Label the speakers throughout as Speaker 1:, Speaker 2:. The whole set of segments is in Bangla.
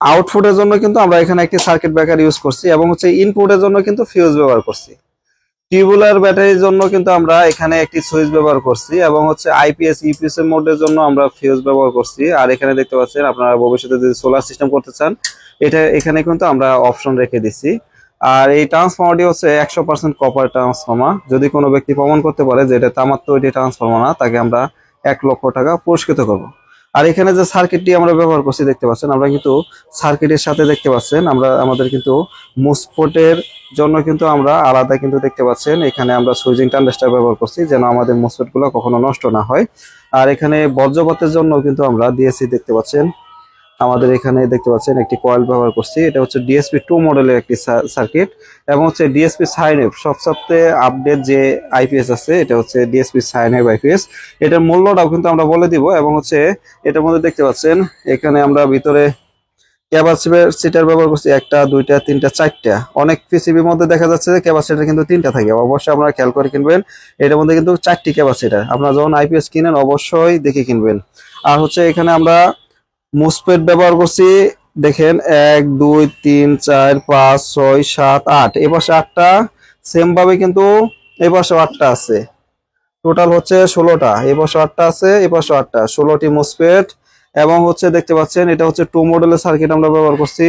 Speaker 1: আউটপুটের জন্য কিন্তু আমরা এখানে একটি সার্কিট ব্রেকার ইউজ করছি এবং হচ্ছে ইনপুটের জন্য কিন্তু ফিউজ ব্যবহার করছি। টিউবুলার ব্যাটারির জন্য কিন্তু আমরা এখানে একটি সুইচ ব্যবহার করছি এবং হচ্ছে আইপিএস ইপিএস এর মোডের জন্য আমরা ফিউজ ব্যবহার করছি। আর এখানে দেখতে পাচ্ছেন আপনারা ভবিষ্যতে যদি সোলার সিস্টেম করতে চান, এটা এখানে কিন্তু আমরা অপশন রেখে দিছি। আর এই ট্রান্সফর্মারটি হচ্ছে একশো পার্সেন্ট কপার ট্রান্সফর্মার যদি কোনো ব্যক্তি প্রমাণ করতে পারে যে এটা তামার তৈরি ট্রান্সফর্মার না, তাকে আমরা এক লক্ষ টাকা পুরস্কৃত করব। আর এখানে যে সার্কিটটি আমরা ব্যবহার করছি, দেখতে পাচ্ছেন, আমরা কিন্তু সার্কিটের সাথে দেখতে পাচ্ছেন, আমরা, আমাদের কিন্তু মুসপোর্টের জন্য কিন্তু আমরা আলাদা কিন্তু দেখতে পাচ্ছেন। এখানে আমরা সুইজিং টান্ডেস্টার ব্যবহার করছি, যেন আমাদের মুসপোর্টগুলো কখনো নষ্ট না হয়। আর এখানে বর্জ্যপাতের জন্য কিন্তু আমরা দিয়েছি, দেখতে পাচ্ছেন আমাদের এখানে দেখতে পাচ্ছেন একটি কয়েল ব্যবহার করছি। এটা হচ্ছে ডিএসপি টু মডেলের একটি সার্কিট এবং হচ্ছে ডিএসপি সাইনএফ সবচেয়ে আপডেট যে আইপিএস আছে, এটা হচ্ছে ডিএসপি সাইনএফ আইপিএস এটার মূল্যটাও কিন্তু আমরা বলে দিব এবং হচ্ছে এটার মধ্যে দেখতে পাচ্ছেন, এখানে আমরা ভিতরে ক্যাপাসিটার ব্যবহার করছি একটা, দুইটা, তিনটা, চারটা। অনেক পিসিবির মধ্যে দেখা যাচ্ছে যে ক্যাপাসিটার কিন্তু তিনটা থাকে। অবশ্যই আপনারা খেয়াল করে কিনবেন, এটার মধ্যে কিন্তু চারটি ক্যাপাসিটার আপনারা যখন আইপিএস কিনেন, অবশ্যই দেখে কিনবেন। আর হচ্ছে এখানে আমরা মুসপেট ব্যবহার করছি, দেখেন, এক, দুই, তিন, চার, পাঁচ, ছয়, সাত, আট। এ পাশে আটটা সেম ভাবে কিন্তু এই পাশে আটটা আছে। টোটাল হচ্ছে ষোলোটা। এই পাশে আটটা আছে এই পাশে আটটা। ষোলোটি মুসপেট এবং হচ্ছে দেখতে পাচ্ছেন, এটা হচ্ছে টু মডেলের সার্কিট আমরা ব্যবহার করছি।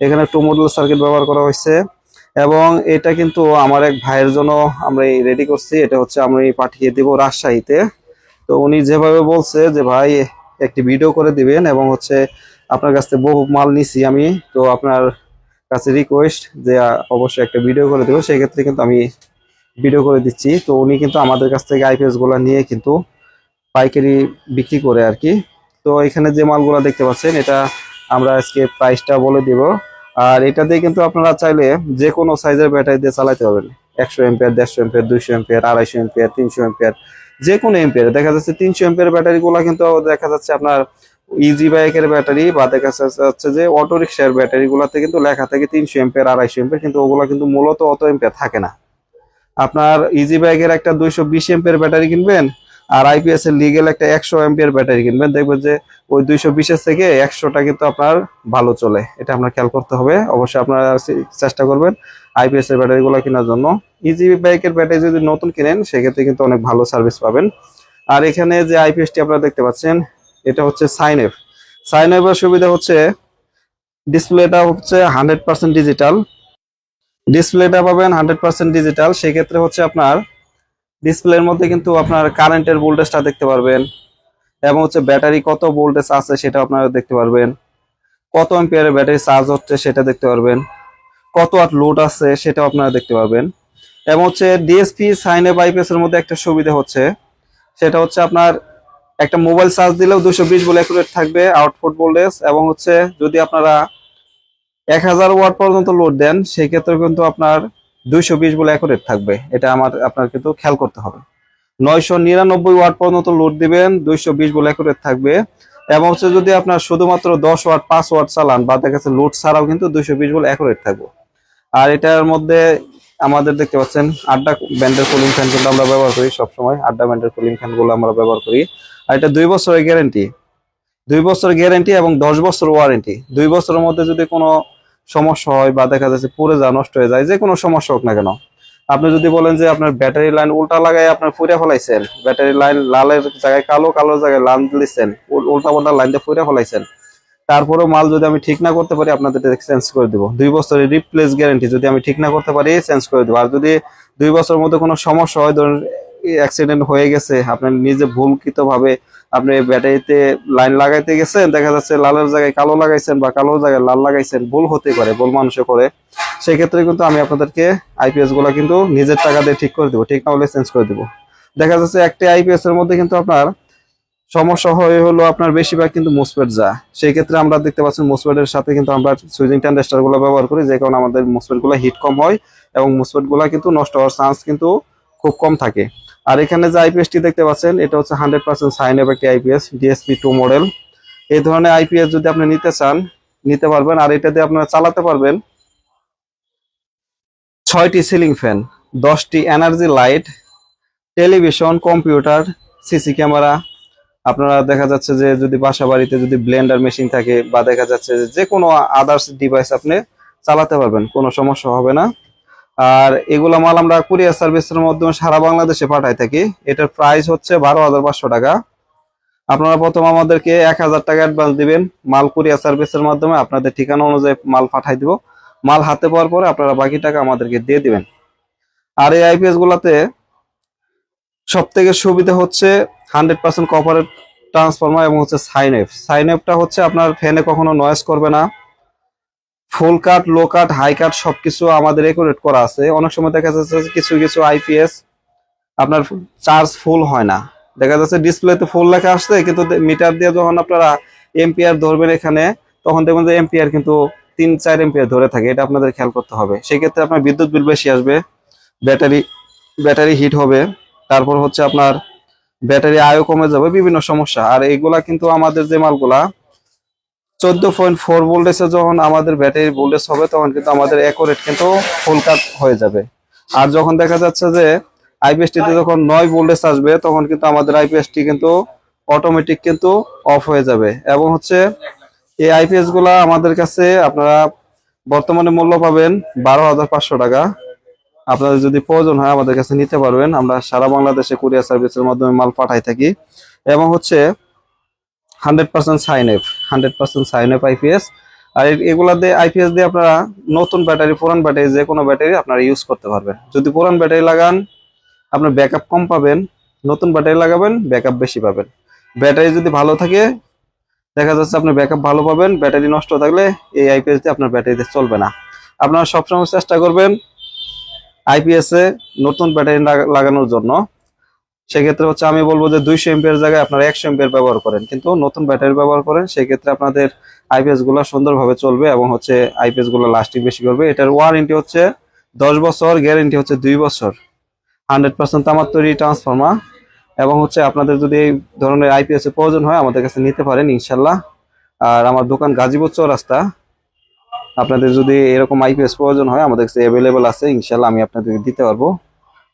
Speaker 1: এখানে টু মডেলের সার্কিট ব্যবহার করা হয়েছে। এবং এটা কিন্তু আমার এক ভাইয়ের জন্য আমরা রেডি করছি। এটা হচ্ছে আমি পাঠিয়ে দিব রাজশাহীতে। তো উনি যেভাবে বলছে যে, ভাই একটি ভিডিও করে দিবেন এবং হচ্ছে আপনার কাছ থেকে বহু মাল নিছি আমি। তো আপনার কাছে রিকোয়েস্ট যে অবশ্যই একটা ভিডিও করে দেবো। সেই ক্ষেত্রে কিন্তু আমি ভিডিও করে দিচ্ছি। তো উনি কিন্তু আমাদের কাছ থেকে আইপিএসগুলা নিয়ে কিন্তু পাইকারি বিক্রি করে আর কি। তো এখানে যে মালগুলো দেখতে পাচ্ছেন, এটা আমরা আজকে প্রাইসটা বলে দিব। আর এটা দিয়ে কিন্তু আপনারা চাইলে যে কোনো সাইজের ব্যাটারি দিয়ে চালাতে পারবেন। একশো এম্পিয়ার দেড়শো এম্পিয়ার দুইশো এম্পিয়ার আড়াইশো এম্পিয়ার তিনশো এম্পিয়ার যে কোনো এম্পিয়ার দেখা যাচ্ছে তিনশো এম্পের ব্যাটারি গুলো কিন্তু দেখা যাচ্ছে আপনার ইজি বাইকের ব্যাটারি বা দেখা যাচ্ছে যে অটোরিক্সার ব্যাটারি গুলাতে কিন্তু লেখা থাকে তিনশো এম্পের আড়াইশো এম্পের কিন্তু ওগুলো কিন্তু মূলত অত এম্পিয়ার থাকে না। আপনার ইজি বাইকের একটা দুইশো বিশ এম্পের ব্যাটারি কিনবেন আর আইপিএস এর লিগেল একটা একশো এম্পিয়ার ব্যাটারি কিনবেন। দেখবেন যে ওই দুইশো বিশের থেকে একশোটা কিন্তু আপনার ভালো চলে। এটা আপনার খেয়াল করতে হবে। অবশ্যই আপনারা চেষ্টা করবেন আইপিএস এর ব্যাটারি গুলো কেনার জন্য। ইজি বাইকের ব্যাটারি যদি নতুন কিনেন, সেক্ষেত্রে কিন্তু অনেক ভালো সার্ভিস পাবেন। আর এখানে যে আইপিএস টি আপনারা দেখতে পাচ্ছেন, এটা হচ্ছে সাইনএফ সাইনএফের সুবিধা হচ্ছে ডিসপ্লেটা হচ্ছে হান্ড্রেড পার্সেন্ট ডিজিটাল ডিসপ্লেটা পাবেন হান্ড্রেড পার্সেন্ট ডিজিটাল সেক্ষেত্রে হচ্ছে আপনার ডিসপ্লের মধ্যে কিন্তু আপনার কারেন্টের ভোল্টেজটা দেখতে পারবেন। এবং হচ্ছে ব্যাটারি কত ভোল্টেজ আছে সেটা আপনারা দেখতে পারবেন। কত এম্পিয়ারের ব্যাটারি চার্জ হচ্ছে সেটা দেখতে পারবেন। কত ওয়াট লোড আছে সেটাও আপনারা দেখতে পারবেন। এবং হচ্ছে ডিএসপি সাইনে বাইপেস এর মধ্যে একটা সুবিধা হচ্ছে। সেটা হচ্ছে আপনার একটা মোবাইল চার্জ দিলেও দুশো বিশ বলে অ্যাকুরেট থাকবে আউটপুট ভোল্টেজ এবং হচ্ছে যদি আপনারা এক হাজার ওয়াট পর্যন্ত লোড দেন সেই ক্ষেত্রে কিন্তু আপনার দুইশো বিশ বলে অ্যাকুরেট থাকবে। এটা আমার আপনার কিন্তু খেয়াল করতে হবে। নয়শো নিরানব্বই ওয়াট পর্যন্ত লোড দিবেন, দুইশো বিশ বলে অ্যাকুরেট থাকবে। এবং হচ্ছে যদি আপনার শুধুমাত্র দশ ওয়াট, পাঁচ ওয়াট চালান, বা দেখা যাচ্ছে লোড ছাড়াও কিন্তু দুইশো বিশ বলে অ্যাকুরেট থাকবে। আর এটার মধ্যে আমাদের দেখতে পাচ্ছেন, আড্ডা ব্যান্ডের কুলিং ফ্যান কিন্তু আমরা ব্যবহার করি সবসময়। আড্ডা ব্যান্ডের কুলিং ফ্যানগুলো আমরা ব্যবহার করি। আর এটা দুই বছরের গ্যারেন্টি দুই বছর গ্যারেন্টি এবং দশ বছর ওয়ারেন্টি দুই বছরের মধ্যে যদি কোনো সমস্যা হয় বা দেখা যাচ্ছে পুড়ে যা নষ্ট হয়ে যায় যে কোনো সমস্যা হোক না কেন। আপনি যদি বলেন যে আপনার ব্যাটারি লাইন উল্টা লাগাই আপনার ফুরে ফেলাইছেন ব্যাটারি লাইন লালের জায়গায় কালো কালো জায়গায় লাল দিচ্ছেন উল্টা পাল্টা লাইন দিয়ে ফুরে ফেলাইছেন, তারপরেও মাল যদি আমি ঠিক না করতে পারি, আপনাদের চেঞ্জ করে দিব। দুই বছরের রিপ্লেস গ্যারেন্টি যদি আমি ঠিক না করতে পারি চেঞ্জ করে দেবো। আর যদি দুই বছরের মধ্যে কোনো সমস্যা হয়, ধরুন অ্যাক্সিডেন্ট হয়ে গেছে, আপনার নিজে ভুলকৃত ভাবে আপনি ব্যাটারিতে লাইন লাগাইতে গেছেন, দেখা যাচ্ছে লালের জায়গায় কালো লাগাইছেন বা কালোর জায়গায় লাল লাগাইছেন, ভুল হতে পারে, ভুল মানুষে করে। সেক্ষেত্রে কিন্তু আমি আপনাদেরকে আইপিএসগুলো কিন্তু নিজের টাকা দিয়ে ঠিক করে দেবো, ঠিক না হলে চেঞ্জ করে দেবো। দেখা যাচ্ছে একটি আইপিএস এর মধ্যে কিন্তু আপনার সমস্যা হয়ে হলো আপনার বেশিরভাগ কিন্তু মোসপেট যা। সেই ক্ষেত্রে আমরা দেখতে পাচ্ছি মোসপেটের সাথে কিন্তু আমরা সুইজিংগুলো ব্যবহার করি, যে কারণে আমাদের মোসপেটগুলো হিট কম হয় এবং মোসপেটগুলো কিন্তু নষ্ট হওয়ার চান্স কিন্তু খুব কম থাকে। আর এখানে যে আইপিএস টি দেখতে পাচ্ছেন, এটা হচ্ছে হান্ড্রেড পার্সেন্ট সাইন এর একটি আইপিএস ডিএসপি টু মডেল এই ধরনের আইপিএস যদি আপনি নিতে চান, নিতে পারবেন। আর এটা দিয়ে আপনারা চালাতে পারবেন ছয়টি সিলিং ফ্যান দশটি energy light television computer CC camera আপনারা দেখা যাচ্ছে যে যদি বাসা বাড়িতে যদি ব্লেন্ডার মেশিন থাকে বা দেখা যাচ্ছে যে কোনো আদার্স ডিভাইস আপনি চালাতে পারবেন, কোনো সমস্যা হবে না। আর এগুলা মাল আমরা কুরিয়ার সার্ভিসের মাধ্যমে সারা বাংলাদেশে পাঠাই থাকি। এটার প্রাইস হচ্ছে বারো হাজার পাঁচশো টাকা। আপনারা প্রথম আমাদেরকে এক হাজার টাকা অ্যাডভান্স দিবেন, মাল কুরিয়ার সার্ভিসের মাধ্যমে আপনাদের ঠিকানা অনুযায়ী মাল পাঠাই দিব। মাল হাতে পাওয়ার পরে আপনারা বাকি টাকা আমাদেরকে দিয়ে দিবেন। আর এই আইপিএস গুলাতে সব থেকে সুবিধা হচ্ছে হান্ড্রেড পার্সেন্ট কপারেট ট্রান্সফরমার এবং হচ্ছে সাইন এফ সাইন এফটা হচ্ছে আপনার ফ্যানে কখনো নয়েজ করবে না। ফুল কাট লো কাট হাই কাট সবকিছু আমাদের একুরেট করা আছে। অনেক সময় দেখা যাচ্ছে কিছু কিছু আইপিএস আপনার চার্জ ফুল হয় না। দেখা যাচ্ছে ডিসপ্লেতে ফুল লেখা আসছে, কিন্তু মিটার দিয়ে যখন আপনারা এম্পিয়ার ধরবেন এখানে, তখন দেখবেন যে এম্পিয়ার কিন্তু তিন, চার এম্পিয়ার ধরে থাকে। এটা আপনাদের খেয়াল করতে হবে। সেক্ষেত্রে আপনার বিদ্যুৎ বিল বেশি আসবে ব্যাটারি ব্যাটারি হিট হবে। তারপর হচ্ছে আপনার ব্যাটারি আয়ও কমে যাবে, বিভিন্ন সমস্যা। আর এগুলা কিন্তু আমাদের যে মালগুলা চোদ্দ পয়েন্ট ফোর ভোল্টেজে যখন আমাদের ব্যাটারি ভোল্টেজ হবে, তখন কিন্তু আমাদের অ্যাকোরেট কিন্তু ফুল কাট হয়ে যাবে। আর যখন দেখা যাচ্ছে যে আইপিএসটিতে যখন নয় ভোল্টেজ আসবে, তখন কিন্তু আমাদের আইপিএসটি কিন্তু অটোমেটিক কিন্তু অফ হয়ে যাবে। এবং হচ্ছে এই আইপিএসগুলা আমাদের কাছে আপনারা বর্তমানে মূল্য পাবেন বারো হাজার পাঁচশো টাকা। আপনাদের যদি প্রয়োজন হয় আমাদের কাছে নিতে পারবেন। আমরা সারা বাংলাদেশে কুরিয়ার সার্ভিসের মাধ্যমে মাল পাঠাই থাকি। এবং হচ্ছে hundred percent sign F, hundred percent sign F IPS আর এগুলা দিয়ে আইপিএস দিয়ে আপনারা নতুন ব্যাটারি, পুরান ব্যাটারি, যে কোনো ব্যাটারি আপনারা ইউজ করতে পারবেন। যদি পুরান ব্যাটারি লাগান আপনার ব্যাকআপ কম পাবেন, নতুন ব্যাটারি লাগাবেন ব্যাকআপ বেশি পাবেন। ব্যাটারি যদি ভালো থাকে, দেখা যাচ্ছে আপনি ব্যাকআপ ভালো পাবেন, ব্যাটারি নষ্ট থাকলে এই আইপিএস দিয়ে আপনার ব্যাটারিতে চলবে না। আপনারা সবসময় চেষ্টা করবেন আইপিএস নতুন ব্যাটারি লাগা- লাগানোর জন্য। সেক্ষেত্রে হচ্ছে আমি বলব যে দুইশো এমপিয়ার জায়গায় আপনারা একশো এমপিয়ার ব্যবহার করেন। কিন্তু নতুন ব্যাটারি ব্যবহার করেন, সেক্ষেত্রে আপনাদের আইপিএসগুলো সুন্দরভাবে চলবে এবং হচ্ছে আইপিএসগুলো লাস্টিং বেশি করবে। এটার ওয়ারেন্টি হচ্ছে দশ বছর গ্যারেন্টি হচ্ছে দুই বছর। হান্ড্রেড পার্সেন্ট তামার তৈরি ট্রান্সফর্মার এবং হচ্ছে আপনাদের যদি এই ধরনের আইপিএস এর প্রয়োজন হয়, আমাদের কাছে নিতে পারেন ইনশাল্লাহ। আর আমার দোকান গাজীপুর চৌরাস্তা। আপনাদের যদি এরকম আইপিএস প্রয়োজন হয়, আমাদের কাছে অ্যাভেলেবেল আছে, ইনশাল্লাহ আমি আপনাদেরকে দিতে পারব।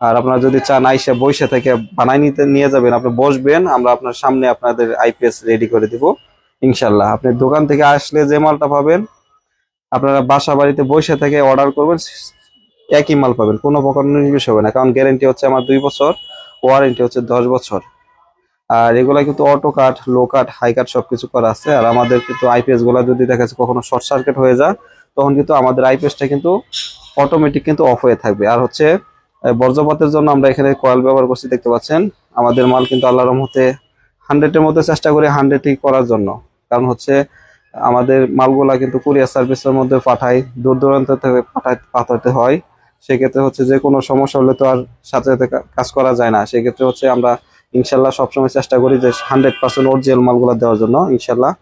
Speaker 1: আর আপনারা যদি চান আইসা বসে থেকে বানাই নিতে, নিয়ে যাবেন, আপনি বসবেন, আমরা আপনার সামনে আপনাদের আইপিএস রেডি করে দিব, ইনশাল্লাহ। আপনি দোকান থেকে আসলে যে মালটা পাবেন, আপনারা বাসা বাড়িতে বসে থেকে অর্ডার করবেন, একই মাল পাবেন, কোনো প্রকার নির্বিষ হবে না, কারণ গ্যারেন্টি হচ্ছে আমার দুই বছর ওয়ারেন্টি হচ্ছে দশ বছর। আর এগুলা কিন্তু অটো কাট লো কাট হাই কাট সবকিছু করা আছে, আর আমাদের কিন্তু আইপিএসগুলা যদি দেখা যাচ্ছে কখনো শর্ট সার্কিট হয়ে যায়, তখন কিন্তু আমাদের আইপিএসটা কিন্তু অটোমেটিক কিন্তু অফ হয়ে থাকবে। আর হচ্ছে বর্জ্যপাতের জন্য আমরা এখানে কয়েল ব্যবহার করছি, দেখতে পাচ্ছেন। আমাদের মাল কিন্তু আল্লাহর রহমতে হান্ড্রেডের মধ্যে চেষ্টা করি হান্ড্রেডই করার জন্য। কারণ হচ্ছে, আমাদের মালগুলা কিন্তু কুরিয়ার সার্ভিসের মধ্যে পাঠাই দূর দূরান্ত থেকে পাঠাই, পাঠাতে হয়। সেক্ষেত্রে হচ্ছে যে কোনো সমস্যা হলে তো আর সাথে সাথে কাজ করা যায় না। সেক্ষেত্রে হচ্ছে আমরা ইনশাল্লাহ সবসময় চেষ্টা করি যে হান্ড্রেড পার্সেন্ট অরিজিনাল মালগুলো দেওয়ার জন্য, ইনশাল্লাহ।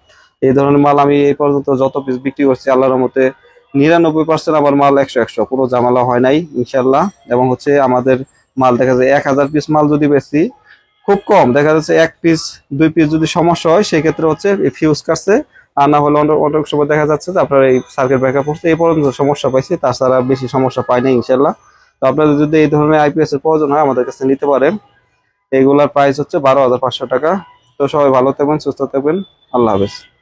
Speaker 1: এই ধরনের মাল আমি এই পর্যন্ত যত পিস বিক্রি করছি, আল্লাহর মতে নিরানব্বই পার্সেন্ট আমার মাল একশো একশো। কোনো ঝামেলা হয় নাই, ইনশাল্লাহ। এবং হচ্ছে আমাদের মাল দেখা যায় এক হাজার পিস মাল যদি বেশি খুব কম। দেখা যাচ্ছে এক পিস দুই পিস যদি সমস্যা হয়, সেক্ষেত্রে হচ্ছে ফিউজ কাটছে। আর না হলে অনেক সময় দেখা যাচ্ছে যে আপনার এই সার্কিট ব্রেকার পড়ছে। এই পর্যন্ত সমস্যা পাইছি, তাছাড়া বেশি সমস্যা পাই না ইনশাল্লাহ। তো আপনাদের যদি এই ধরনের আইপিএস এর প্রয়োজন হয়, আমাদের কাছে নিতে পারেন। এইগুলার প্রাইস হচ্ছে বারো হাজার পাঁচশো টাকা। তো সবাই ভালো থাকবেন, সুস্থ থাকবেন। আল্লাহ হাফেজ।